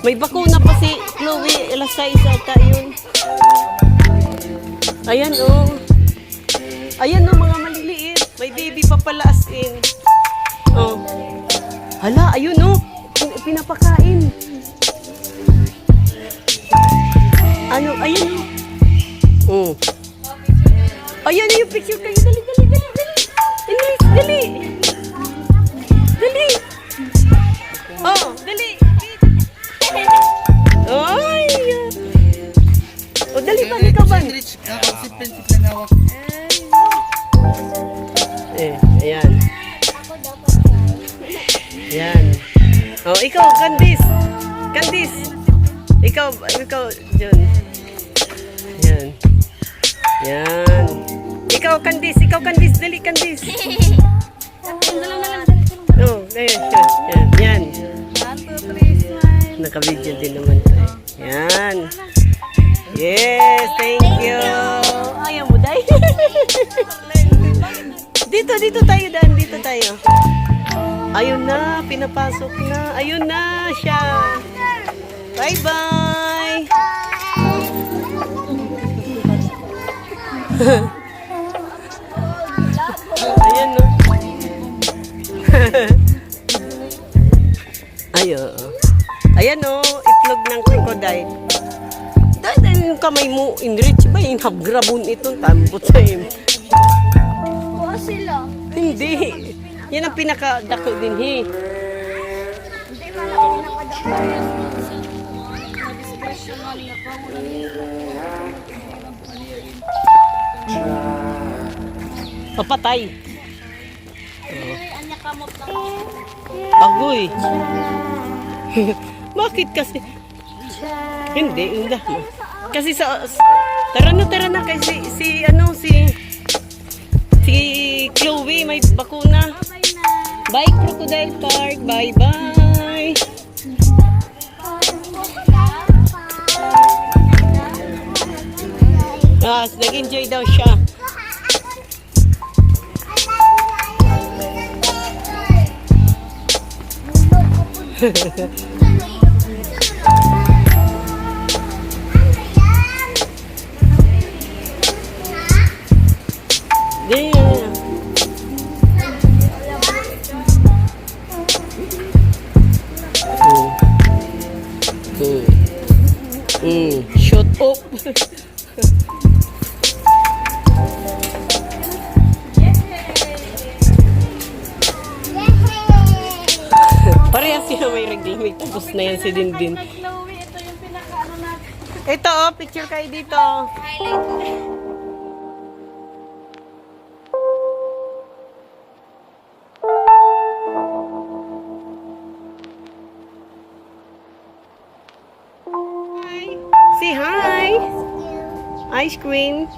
May bakuna pa si Chloe. Alas 6 ata yun. Ayan oh. Ayan oh, mga maliliit. May baby pa pala as in. Oh. Hala, ayun oh. Pin- Pinapakain. Ano, ayan oh. Oh. Ayan yung picture kayo. Dali. Ayan. Ayan. Ikaw, Candice. Ikaw, Candice. Dali, Candice. Oh, ayan. Ayan. Ayan. Naka-video din naman tayo. Yan. Yes, thank you. Ayaw mo, Day. dito, dito tayo, Dan. Dito tayo. Ayun na, pinapasok na. Ayun na siya. Bye-bye. Ayan, no. Ayo. Ayan o, itlog ng crocodile. Dahil yung kamay mo, enrich ba yung habgrabon ito, tambot sa iyo. Kuha sila. Hindi. Yan ang pinakadako din, he. Hindi malaki nakadapa. Papatay. Anya kamot lang. Agoy. Bakit kasi? Hindi, hindi. Kasi sa... Tara na, tara na. Kasi si, ano, si... Si Chloe may bakuna. Bye, Crocodile Park. Bye-bye. Ah, nag-enjoy daw siya. Yeah. reglamig. Tapos na yan si Dindin. Chloe, ito yung pinaka-ano natin. Ito, oh, picture kayo dito. Hi. Say hi. Ice cream.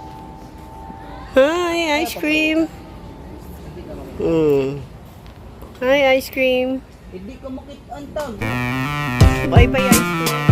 Hi, ice cream. Mm. Hi, ice cream. Hindi ko makita tag. Bye-bye, ice cream.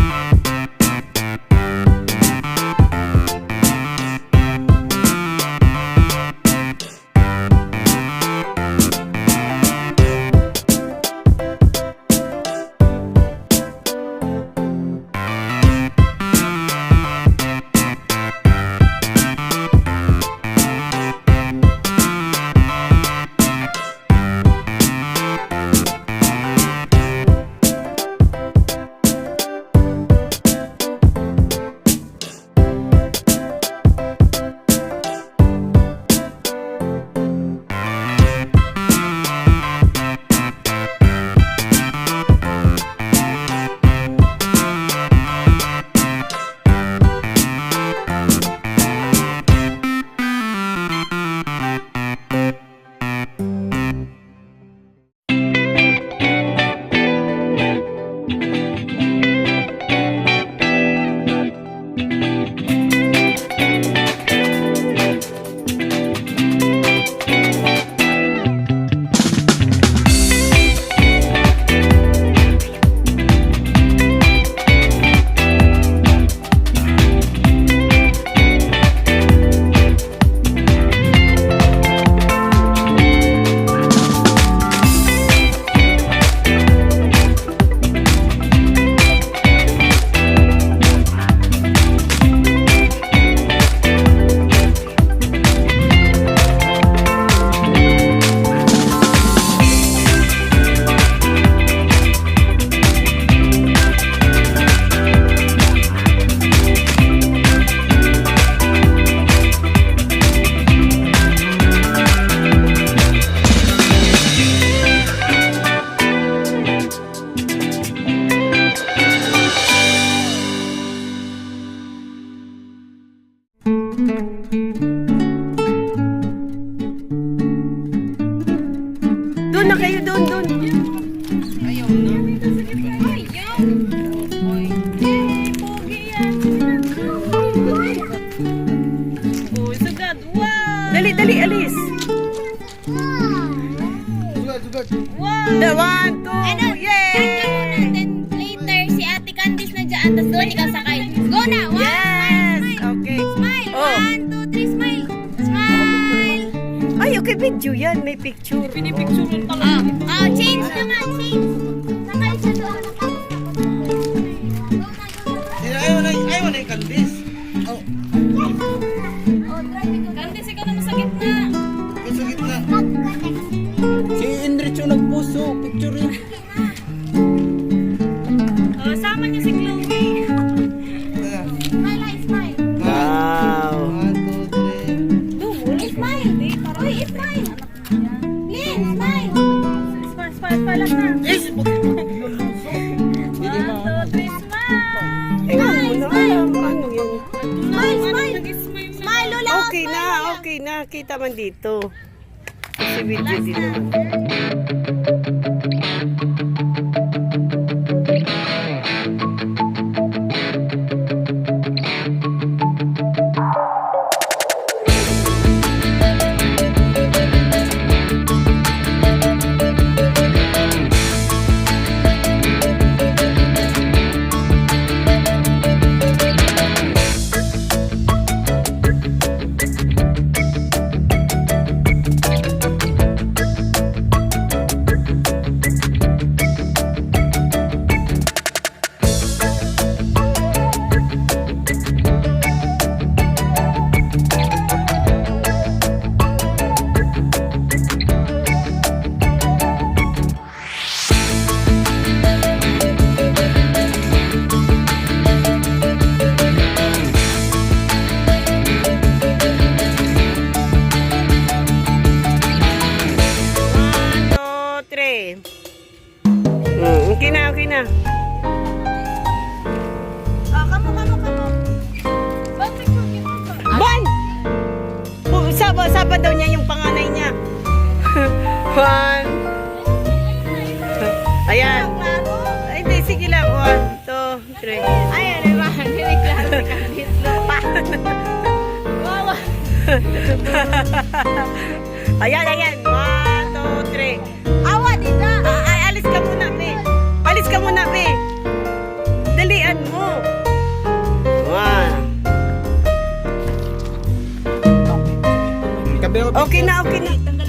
Ay, okay, video yan. May picture. Pinipicture pa Oh, oh, change naman, change! Man dito. Kasi video din One. Ayan. Ay, di, sige lang. One, two, three. Ayan, di ba? Hindi klaro si Candice Lupa. Wawa. Ayan, ayan. One, two, three. Awa, dito. Ah, ay, alis ka muna, be. Alis ka muna, be. Dalian mo. One. Okay na, okay na.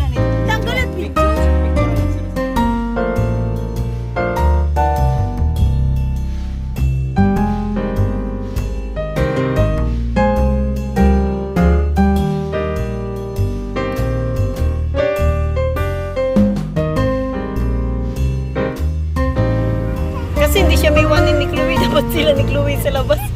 Kasi hindi siya may wanin ni Chloe. Dapat sila ni Chloe sa labas.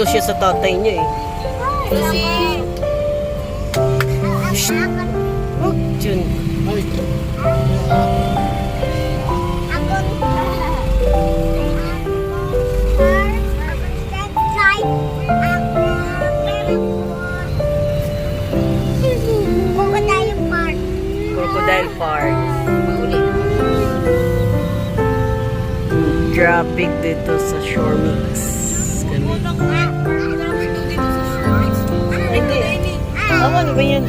Doon siya sa tatay niya eh. Si... Oh, Jun. Crocodile park. Crocodile Park. Traffic dito sa Shore Mix. Hindi. Awan ba yan?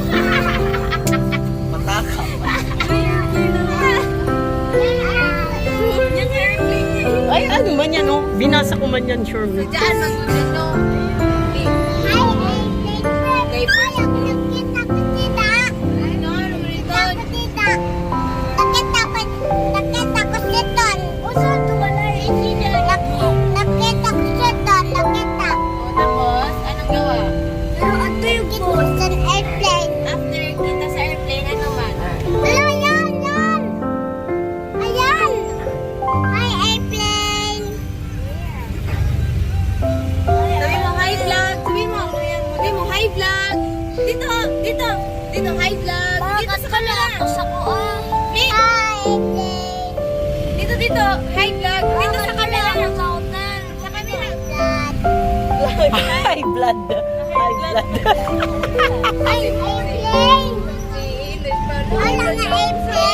Mataka. Ay, ano man yan, oh. Binasa ko man yan, Mix. Diyan, maggugulo. Kay dito, dito. Dito, hi vlog. Dito sa camera. Tapos ako ah. Hi, dito, dito. Hi vlog. Dito sa camera. Sa camera. High blood. High blood. Si English pa. Wala na airplane.